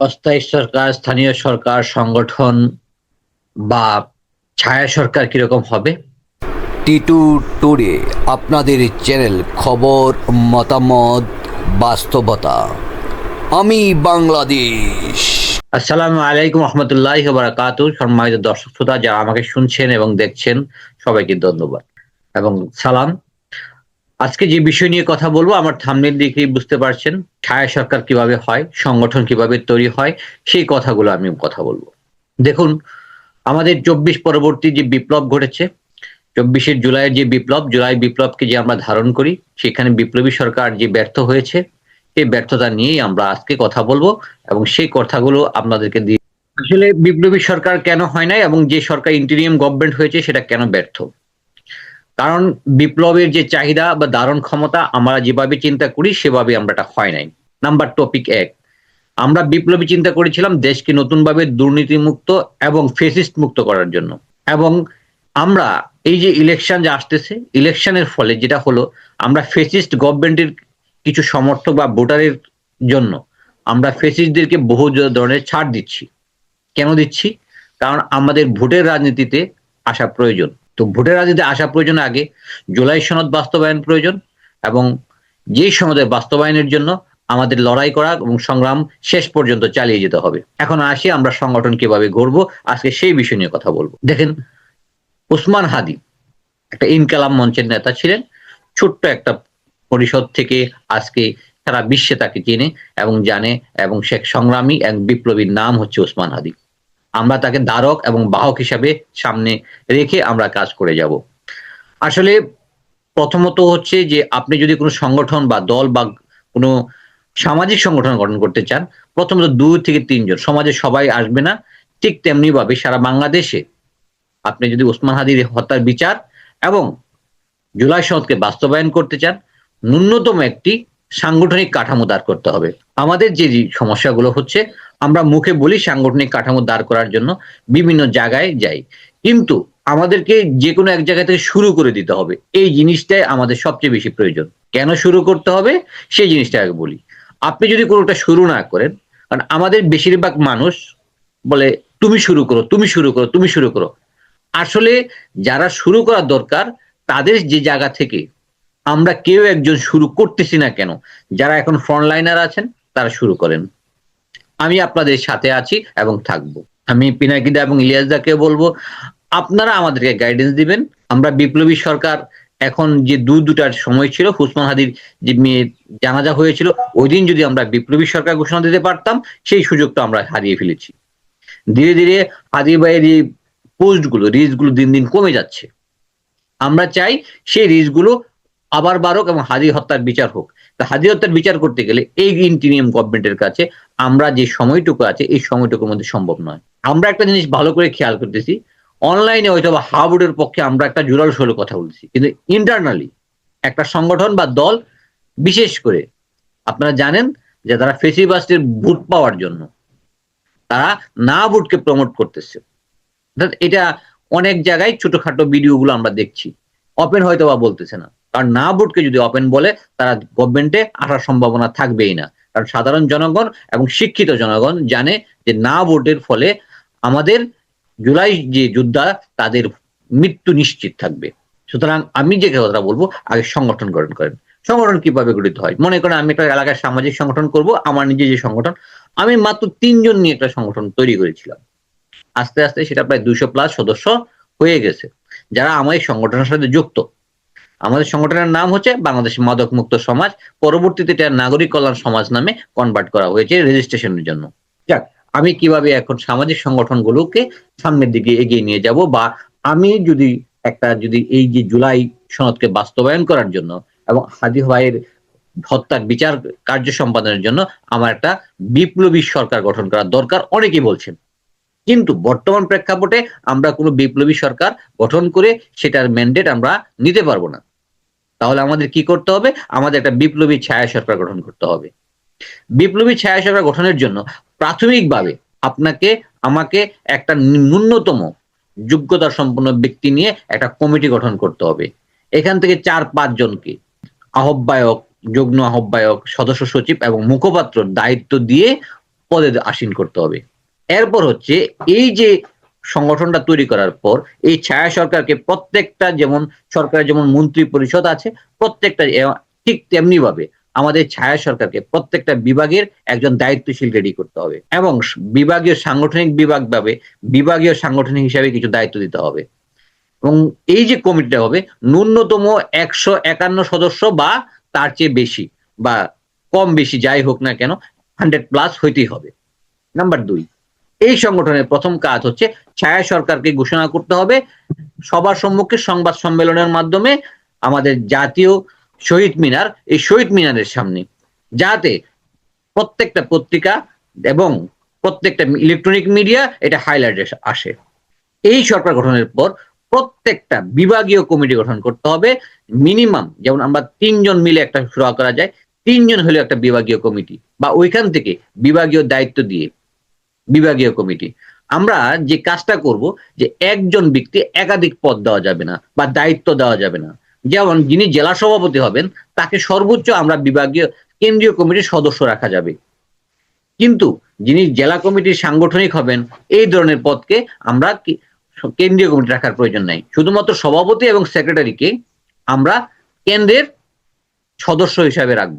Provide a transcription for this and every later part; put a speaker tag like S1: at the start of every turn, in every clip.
S1: অস্থায়ী সরকার স্থানীয় সরকার সংগঠন বা ছায়া সরকার কীরকম হবে?
S2: টিটু টুডে আপনাদের চ্যানেল খবর মতামত বাস্তবতা। আমি বাংলাদেশ।
S1: আসসালামু আলাইকুম রহমতুল্লাহ বারাকাতু। সম্মানিত দর্শক শ্রোতা যারা আমাকে শুনছেন এবং দেখছেন সবাইকে ধন্যবাদ এবং সালাম। আজকে যে বিষয় নিয়ে কথা বলব, আমার থামনের দিকে বুঝতে পারছেন ছায়া সরকার কীভাবে হয়, সংগঠন কীভাবে তৈরি হয়, সেই কথাগুলো আমি কথা বলব। দেখুন, আমাদের চব্বিশ পরবর্তী যে বিপ্লব ঘটেছে, চব্বিশে জুলাইয়ের যে বিপ্লব, জুলাই বিপ্লবকে যে আমরা ধারণ করি, সেখানে বিপ্লবী সরকার যে ব্যর্থ হয়েছে, সেই ব্যর্থতা নিয়েই আমরা আজকে কথা বলব এবং সেই কথাগুলো আপনাদেরকে দিয়ে আসলে বিপ্লবী সরকার কেন হয় নাই এবং যে সরকার ইন্টেরিয়াম গভর্নমেন্ট হয়েছে, সেটা কেন ব্যর্থ? কারণ বিপ্লবের যে চাহিদা বা ধারণ ক্ষমতা আমরা যেভাবে চিন্তা করি, সেভাবে আমরা এটা হয় নাই। নাম্বার টপিক এক। আমরা বিপ্লবী চিন্তা করেছিলাম দেশকে নতুনভাবে দুর্নীতিমুক্ত এবং ফেসিস্ট মুক্ত করার জন্য। এবং আমরা এই যে ইলেকশন যে আসতেছে ইলেকশনের ফলে যেটা হলো, আমরা ফেসিস্ট গভর্নমেন্টের কিছু সমর্থক বা ভোটারের জন্য আমরা ফেসিস্টদেরকে বহু ধরনের ছাড় দিচ্ছি। কেন দিচ্ছি? কারণ আমাদের ভোটের রাজনীতিতে আসা প্রয়োজন। তো ভোটের রাজনীতিতে আসা প্রয়োজন আগে, জুলাই সনদ বাস্তবায়ন প্রয়োজন, এবং যেই সনদের বাস্তবায়নের জন্য আমাদের লড়াই করা এবং সংগ্রাম শেষ পর্যন্ত চালিয়ে যেতে হবে। এখন আসি, আমরা সংগঠন কীভাবে গড়বো, আজকে সেই বিষয় নিয়ে কথা বলব। দেখেন উসমান হাদি একটা ইনকালাম মঞ্চের নেতা ছিলেন, ছোট্ট একটা পরিষদ থেকে আজকে সারা বিশ্বে তাকে চেনে এবং জানে, এবং শেখ সংগ্রামী, এক বিপ্লবীর নাম হচ্ছে ওসমান হাদি। আমরা তাকে দ্বারক এবং বাহক হিসাবে সামনে রেখে আমরা কাজ করে যাব। আসলে প্রথমত হচ্ছে যে আপনি যদি কোনো সংগঠন বা দল বা কোনো সামাজিক সংগঠন গঠন করতে চান, প্রথমত দুই থেকে তিনজন সমাজে সবাই আসবে না, ঠিক তেমনি ভাবে সারা বাংলাদেশে। আপনি যদি ওসমান হাদির হত্যার বিচার এবং জুলাই সনদকে বাস্তবায়ন করতে চান, ন্যূনতম একটি সাংগঠনিক কাঠামো দাঁড় করতে হবে। আমাদের যে সমস্যাগুলো হচ্ছে আমরা মুখে বলি সাংগঠনিক কাঠামো দাঁড় করার জন্য বিভিন্ন জায়গায় যাই। কিন্তু আমাদেরকে যে কোনো এক জায়গা থেকে শুরু করে দিতে হবে। এই জিনিসটাই আমাদের সবচেয়ে বেশি প্রয়োজন। কেন শুরু করতে হবে? সেই জিনিসটা আগে বলি। আপনি যদি কোনোটা শুরু না করেন, কারণ আমাদের বেশিরভাগ মানুষ বলে, তুমি শুরু করো, তুমি শুরু করো, তুমি শুরু করো। আসলে যারা শুরু করার দরকার, তাদের যে জায়গা থেকে আমরা কেউ একজন শুরু করতেছি না কেন, যারা এখন ফ্রন্টলাইনার আছেন, তারা শুরু করেন। আমি আপনাদের সাথে আছি এবং থাকব। আমি পিনাকিদা এবং ইলিয়াসদাকে বলব, আপনারা আমাদেরকে গাইডেন্স দিবেন। আমরা বিপ্লবী সরকার, এখন যে দু দুটার সময় ছিল, হুসমান হাদির যে জানাজা হয়েছিল, ওই দিন যদি আমরা বিপ্লবী সরকার ঘোষণা দিতে পারতাম, সেই সুযোগটা আমরা হারিয়ে ফেলেছি। ধীরে ধীরে হাদি ভাইয়ের এই পোস্টগুলো রিস্কগুলো দিন দিন কমে যাচ্ছে। আমরা চাই সেই রিস্কগুলো আবার বাড়ুক এবং হাদি হত্যার বিচার হোক। তা হাদি হত্যার বিচার করতে গেলে এই ইন্টিনিয়াম গভর্নমেন্টের কাছে আমরা যে সময়টুকু আছে, এই সময়টুকুর মধ্যে সম্ভব নয়। আমরা একটা জিনিস ভালো করে খেয়াল করতেছি অনলাইনে হয়তো বা হাবুডের পক্ষে আমরা একটা জোরাল সরে কথা বলছি, কিন্তু ইন্টারনালি একটা সংগঠন বা দল বিশেষ করে, আপনারা জানেন যে তারা ফেসিবাস্টের ভোট পাওয়ার জন্য, তারা না ভোটকে প্রমোট করতেছে। এটা অনেক জায়গায় ছোটখাটো ভিডিওগুলো আমরা দেখছি। ওপেন হয়তো বা বলতেছে না। কারণ না ভোটকে যদি ওপেন বলে, তারা গভর্নমেন্টে আসার সম্ভাবনা থাকবেই না। কারণ সাধারণ জনগণ এবং শিক্ষিত জনগণ জানে যে না ভোটের ফলে আমাদের জুলাই যে যোদ্ধা, তাদের মৃত্যু নিশ্চিত থাকবে। সুতরাং আমি যে কথা বলব, আগে সংগঠন গঠন করেন। সংগঠন কীভাবে গঠিত হয়? মনে করেন আমি একটা এলাকার সামাজিক সংগঠন করব, আমার নিজে যে সংগঠন, আমি মাত্র তিনজন নিয়ে একটা সংগঠন তৈরি করেছিলাম। আস্তে আস্তে সেটা প্রায় দুশো প্লাস সদস্য হয়ে গেছে। যারা আমার সংগঠনের সাথে যুক্ত আমাদের সংগঠনের নাম হচ্ছে বাংলাদেশ মাদক মুক্ত সমাজ। পরবর্তীতে এটা নাগরিক কল্যাণ সমাজ নামে কনভার্ট করা হয়েছে রেজিস্ট্রেশনের জন্য। যাক, আমি কীভাবে এখন সামাজিক সংগঠনগুলোকে সামনের দিকে এগিয়ে নিয়ে যাব বা আমি যদি একটা যদি এই যে জুলাই সনদকে বাস্তবায়ন করার জন্য এবং হাদি ভাইয়ের হত্যার বিচার কার্য সম্পাদনের জন্য আমার একটা বিপ্লবী সরকার গঠন করা দরকার অনেকেই বলছেন। কিন্তু বর্তমান প্রেক্ষাপটে আমরা কোনো বিপ্লবী সরকার গঠন করে সেটার ম্যান্ডেট আমরা নিতে পারব না। তাহলে আমাদের কি করতে হবে? আমাদের একটা বিপ্লবী ছায়া সরকার গঠন করতে হবে। বিপ্লবী ছায়া সরকার গঠনের জন্য প্রাথমিকভাবে আপনাকে, আমাকে একটা ন্যূনতম যোগ্যতা সম্পন্ন ব্যক্তি নিয়ে একটা কমিটি গঠন করতে হবে। এখান থেকে চার পাঁচ জনকে আহ্বায়ক, যুগ্ম আহ্বায়ক, সদস্য সচিব এবং মুখপাত্র দায়িত্ব দিয়ে পদে আসীন করতে হবে। এরপর হচ্ছে এই যে সংগঠনটা তৈরি করার পর এই ছায়া সরকারকে প্রত্যেকটা যেমন সরকারের যেমন মন্ত্রী পরিষদ আছে, প্রত্যেকটা ঠিক তেমনি ভাবে আমাদের ছায়া সরকারকে প্রত্যেকটা বিভাগের একজন দায়িত্বশীল রেডি করতে হবে এবং বিভাগীয় সাংগঠনিক বিভাগ ভাবে বিভাগীয় সাংগঠনিক হিসাবে কিছু দায়িত্ব দিতে হবে। এবং এই যে কমিটিটা হবে, ন্যূনতম একশো একান্ন সদস্য বা তার চেয়ে বেশি বা কম বেশি যাই হোক না কেন হান্ড্রেড প্লাস হইতেই হবে। নাম্বার দুই এই সংগঠনের প্রথম কাজ হচ্ছে ছায়া সরকারকে ঘোষণা করতে হবে। সবার সম্মুখে সংবাদ সম্মেলনের মাধ্যমে আমাদের জাতীয় শহীদ মিনার, এই শহীদ মিনারের সামনে। যাতে প্রত্যেকটা পত্রিকা এবং প্রত্যেকটা ইলেকট্রনিক মিডিয়া এটা হাইলাইটে আসে। এই সরকার গঠনের পর প্রত্যেকটা বিভাগীয় কমিটি গঠন করতে হবে। মিনিমাম যেমন আমরা তিনজন মিলে একটা শুরু করা যায়, তিনজন হলো একটা বিভাগীয় কমিটি বা ওইখান থেকে বিভাগীয় দায়িত্ব দিয়ে। বিভাগীয় কমিটি। আমরা যে কাজটা করব, যে একজন ব্যক্তি একাধিক পদ দেওয়া যাবে না বা দায়িত্ব দেওয়া যাবে না। যেমন যিনি জেলা সভাপতি হবেন, তাকে সর্বোচ্চ আমরা বিভাগীয়, কেন্দ্রীয় কমিটির সদস্য রাখা যাবে। কিন্তু যিনি জেলা কমিটির সাংগঠনিক হবেন, এই ধরনের পদকে আমরা কেন্দ্রীয় কমিটি রাখার প্রয়োজন নাই। শুধুমাত্র সভাপতি এবং সেক্রেটারিকে আমরা কেন্দ্রের সদস্য হিসাবে রাখব।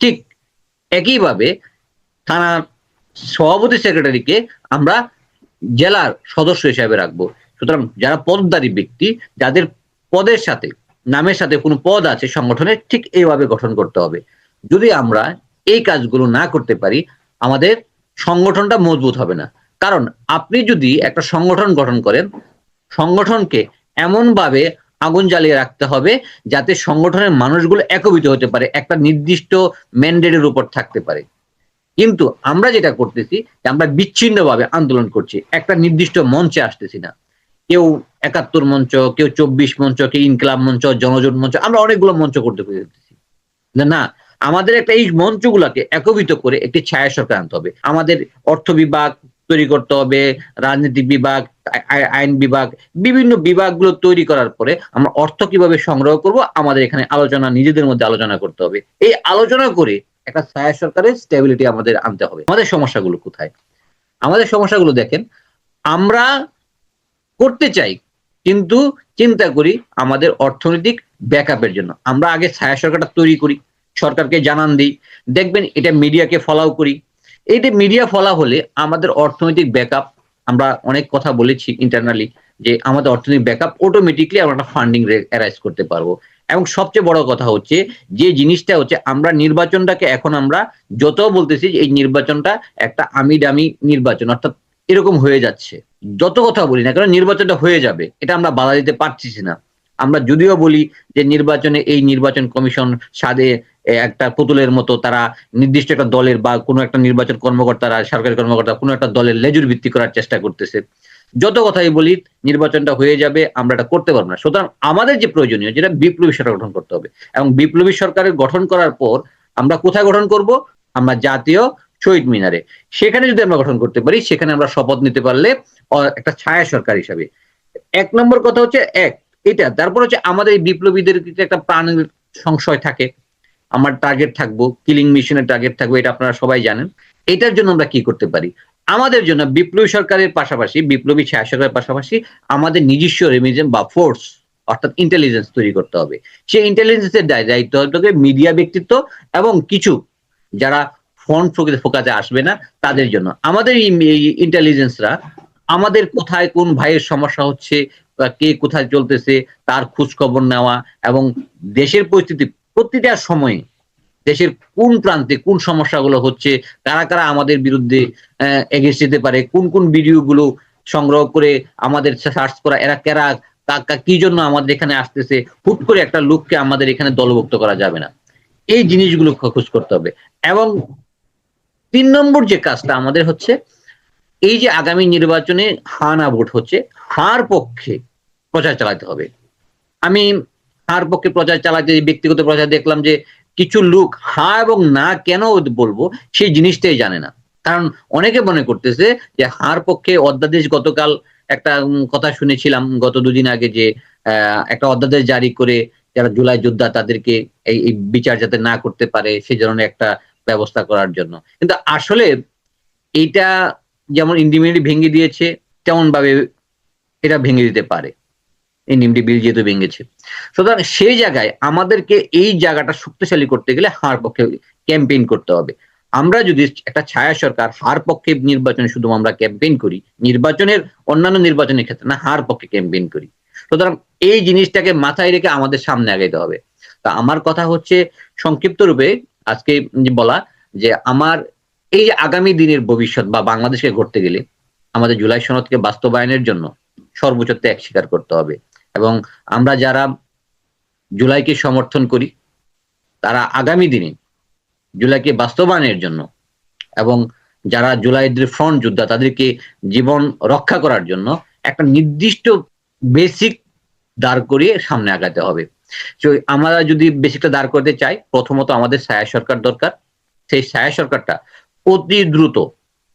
S1: ঠিক একইভাবে থানার সভাপতি সেক্রেটারিকে আমরা জেলার সদস্য হিসাবে রাখব। সুতরাং যারা পদধারী ব্যক্তি, যাদের পদের সাথে, নামের সাথে কোনো পদ আছে সংগঠনের ঠিক এইভাবে গঠন করতে হবে। যদি আমরা এই কাজগুলো না করতে পারি, আমাদের সংগঠনটা মজবুত হবে না। কারণ আপনি যদি একটা সংগঠন গঠন করেন, সংগঠনকে এমন ভাবে আগুন জ্বালিয়ে রাখতে হবে যাতে সংগঠনের মানুষগুলো একবিত হতে পারে, একটা নির্দিষ্ট ম্যান্ডেটের উপর থাকতে পারে। কিন্তু আমরা যেটা করতেছি আমরা বিচ্ছিন্নভাবে আন্দোলন করছি। একটা নির্দিষ্ট মঞ্চে আসতেছি না। কেউ একাত্তর মঞ্চ, কেউ চব্বিশ মঞ্চ, কেউ ইনকলাব মঞ্চ, জনজোট মঞ্চ, আমরা অনেকগুলো মঞ্চ করতে পেরেছি। না আমাদের একটা এই মঞ্চগুলোকে একবিত করে একটি ছায়া সরকার আনতে হবে। আমাদের অর্থ বিভাগ তৈরি করতে হবে, রাজনীতি বিভাগ আই- আইন বিভাগ, বিভিন্ন বিভাগগুলো তৈরি করার পরে আমরা অর্থ কীভাবে সংগ্রহ করব, আমাদের এখানে আলোচনা, নিজেদের মধ্যে আলোচনা করতে হবে। এই আলোচনা করে একটা ছায়া সরকারের স্টেবিলিটি আমাদের আনতে হবে। আমাদের সমস্যাগুলো কোথায়? আমাদের সমস্যাগুলো দেখেন, আমরা করতে চাই, কিন্তু চিন্তা করি আমাদের অর্থনৈতিক ব্যাকআপের জন্য। আমরা আগে ছায়া সরকারটা তৈরি করি, সরকারকে জানান দিই, দেখবেন এটা মিডিয়াকে ফলাও করি। এইটা মিডিয়া ফলা হলে আমাদের অর্থনৈতিক ব্যাকআপ আমরা অনেক কথা বলেছি ইন্টারনালি যে আমাদের অর্থনৈতিক ব্যাকআপ অটোমেটিকলি আমরা একটা ফান্ডিং অ্যারাইজ করতে পারব। এবং সবচেয়ে বড় কথা হচ্ছে যে জিনিসটা হচ্ছে আমরা নির্বাচনটাকে এখন আমরা যত বলতেছি এই নির্বাচনটা একটা আমি দামি নির্বাচন, অর্থাৎ এরকম হয়ে যাচ্ছে। যত কথা বলি না কারণ নির্বাচনটা হয়ে যাবে, এটা আমরা বাধা দিতে পারছি না। আমরা যদিও বলি যে নির্বাচনে এই নির্বাচন কমিশন সাদে একটা পুতুলের মতো তারা নির্দিষ্ট একটা দলের বা কোনো একটা নির্বাচন কর্মকর্তারা, সরকারি কর্মকর্তা কোনো একটা দলের লেজুর ভিত্তি করার চেষ্টা করতেছে। যত কথাই বলি, নির্বাচনটা হয়ে যাবে, আমরা এটা করতে পারব না। সুতরাং আমাদের যে প্রয়োজনীয়, যেটা বিপ্লবী সরকার গঠন করতে হবে। এবং বিপ্লবী সরকারের গঠন করার পর আমরা কোথায় গঠন করব? আমরা জাতীয় শহীদ মিনারে। সেখানে যদি আমরা গঠন করতে পারি, সেখানে আমরা শপথ নিতে পারলে একটা ছায়া সরকার হিসাবে। এক নম্বর কথা হচ্ছে, এক এটা, তারপর হচ্ছে আমাদের বিপ্লবীদের একটা প্রাণের সংশয় থাকে? আমার টার্গেট থাকব কিলিং মিশনের টার্গেট থাকব, এটা আপনারা সবাই জানেন। এটার জন্য আমরা কি করতে পারি? আমাদের জন্য বিপ্লবী সরকারের পাশাপাশি, বিপ্লবী ছায়া সরকারের পাশাপাশি আমাদের নিজস্ব রেমিজেন বা ফোর্স অর্থাৎ ইন্টেলিজেন্স তৈরি করতে হবে। সেই ইন্টেলিজেন্সের দায়িত্ব হবে মিডিয়া ব্যক্তিত্ব এবং কিছু যারা ফ্রন্ট ফোকাসে আসবে না, তাদের জন্য। আমাদের ইন্টেলিজেন্সরা আমাদের কোথায় কোন ভাইয়ের সমস্যা হচ্ছে কে কোথায় চলতেছে, তার খোঁজ খবর নেওয়া এবং দেশের পরিস্থিতি প্রতিটা সময়ে দেশের কোন প্রান্তে কোন সমস্যাগুলো হচ্ছে, কারা কারা আমাদের বিরুদ্ধে এগিয়ে যেতে পারে, কোন কোন ভিডিও গুলো সংগ্রহ করে আমাদের সার্চ করা, এরা কেরা কা- কা- কি জন্য আমাদের এখানে আসতেছে, হুট করে একটা লোককে আমাদের এখানে দলভুক্ত করা যাবে না। এই জিনিসগুলো খোঁজ করতে হবে। এবং তিন নম্বর যে কাজটা আমাদের হচ্ছে, এই যে আগামী নির্বাচনে হানা ভোট হচ্ছে হার পক্ষে প্রচার চালাতে হবে। আমি হার পক্ষে প্রচার চালাতে, ব্যক্তিগত প্রচার দেখলাম যে কিছু লোক হা এবং না কেন বলব সেই জিনিসটাই জানে না। কারণ অনেকে মনে করতেছে যে হার পক্ষে অধ্যাদেশ গতকাল একটা কথা শুনেছিলাম গত দুদিন আগে যে একটা অধ্যাদেশ জারি করে যারা জুলাই যোদ্ধা তাদেরকে এই বিচার যাতে না করতে পারে সেই ধরনের একটা ব্যবস্থা করার জন্য। কিন্তু আসলে এইটা যেমন ইন্ডিমিউনিটি ভেঙে দিয়েছে তেমন ভাবে এটা ভেঙে দিতে পারে। ইন্ডিমিউনিটি বিল যেহেতু ভেঙেছে। সুতরাং সেই জায়গায় আমাদেরকে এই জায়গাটা শক্তিশালী করতে গেলে হার পক্ষে ক্যাম্পেইন করতে হবে। আমরা যদি একটা ছায়া সরকার হার পক্ষে নির্বাচনে শুধু আমরা ক্যাম্পেইন করি, নির্বাচনের অন্যান্য নির্বাচনের ক্ষেত্রে না হার পক্ষে ক্যাম্পেইন করি। সুতরাং এই জিনিসটাকে মাথায় রেখে আমাদের সামনে আগাইতে হবে। তা আমার কথা হচ্ছে সংক্ষিপ্ত রূপে আজকে বলা যে আমার এই আগামী দিনের ভবিষ্যৎ বা বাংলাদেশকে ঘটতে গেলে আমাদের জুলাই সনদকে বাস্তবায়নের জন্য সর্বোচ্চ ত্যাগ স্বীকার করতে হবে। এবং আমরা যারা জুলাইকে সমর্থন করি, তারা আগামী দিনে জুলাইকে বাস্তবায়নের জন্য এবং যারা জুলাইদের ফ্রন্ট যোদ্ধা, তাদেরকে জীবন রক্ষা করার জন্য একটা নির্দিষ্ট বেসিক দাঁড় করিয়ে সামনে আগাতে হবে। আমরা যদি বেসিকটা দাঁড় করতে চাই, প্রথমত আমাদের ছায়া সরকার দরকার। সেই ছায়া সরকারটা অতি দ্রুত,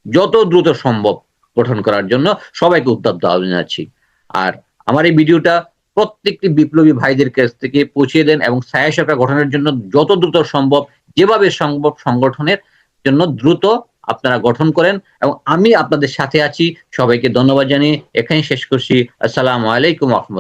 S1: যত দ্রুত সম্ভব গঠন করার জন্য সবাইকে উত্তপ্ত আহ্বান জানাচ্ছি আর আমার এই ভিডিওটা প্রত্যেকটি বিপ্লবী ভাইদের কাছ থেকে পৌঁছে দেন এবং ছায়া সরকার গঠনের জন্য যত দ্রুত সম্ভব, যেভাবে সম্ভব সংগঠনের জন্য দ্রুত আপনারা গঠন করেন এবং আমি আপনাদের সাথে আছি। সবাইকে ধন্যবাদ জানিয়ে এখানে শেষ করছি। আসসালাম আলাইকুম রহমতুল্লাহ।